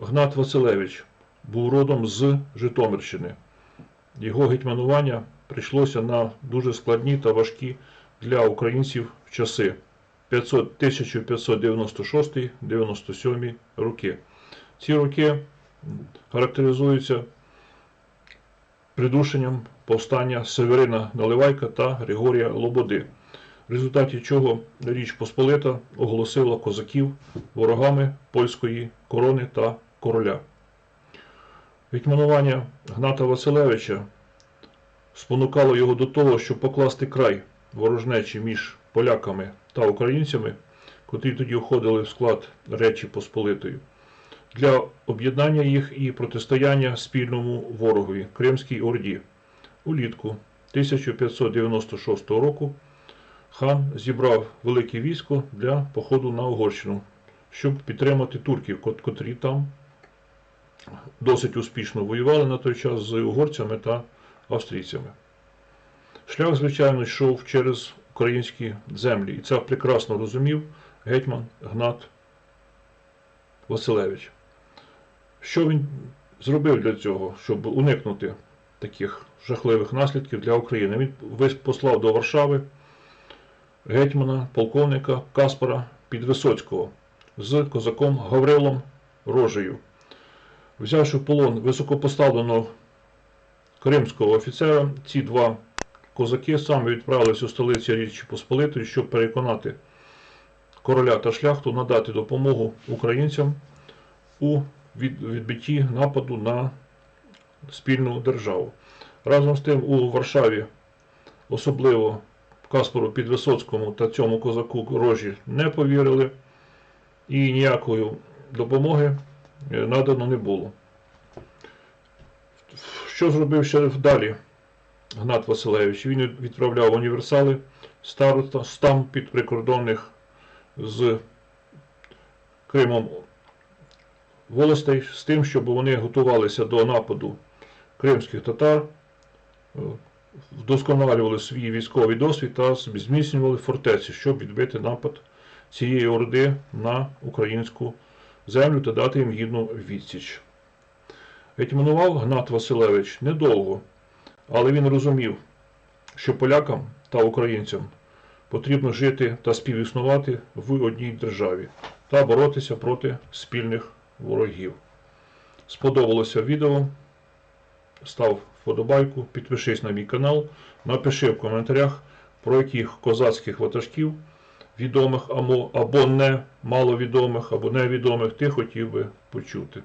Гнат Василевич був родом з Житомирщини. Його гетьманування прийшлося на дуже складні та важкі для українців часи 1596-97 роки. Ці роки характеризуються придушенням повстання Северина Наливайка та Григорія Лободи, в результаті чого Річ Посполита оголосила козаків ворогами польської корони та короля. Відманування Гната Василевича спонукало його до того, щоб покласти край ворожнечі між поляками та українцями, котрі тоді входили в склад Речі Посполитої, для об'єднання їх і протистояння спільному ворогові Кримській Орді. Улітку 1596 року хан зібрав велике військо для походу на Угорщину, щоб підтримати турків, котрі там досить успішно воювали на той час з угорцями та австрійцями. Шлях, звичайно, йшов через українські землі, і це прекрасно розумів гетьман Гнат Василевич. Що він зробив для цього, щоб уникнути таких жахливих наслідків для України? Він послав до Варшави гетьмана, полковника Каспара Підвисоцького з козаком Гаврилом Рожею. Взявши в полон високопоставленого кримського офіцера, ці два козаки саме відправилися у столиці Річі Посполитої, щоб переконати короля та шляхту надати допомогу українцям у відбитті нападу на спільну державу. Разом з тим у Варшаві, особливо Каспару Підвисоцькому та цьому козаку рожі не повірили, і ніякої допомоги надано не було. Що зробив ще далі Гнат Василевич? Він відправляв універсали староста стам під прикордонних з Кримом волостей з тим, щоб вони готувалися до нападу кримських татар, е, вдосконалювали свій військовий досвід та зміцнювали фортеці, щоб відбити напад цієї орди на українську землю та дати їм гідну відсіч. Гетьманував Гнат Василевич недовго, але він розумів, що полякам та українцям потрібно жити та співіснувати в одній державі та боротися проти спільних ворогів. Сподобалося відео? Став вподобайку, підпишись на мій канал, напиши в коментарях, про яких козацьких ватажків, відомих або або не маловідомих, або невідомих ти хотів би почути.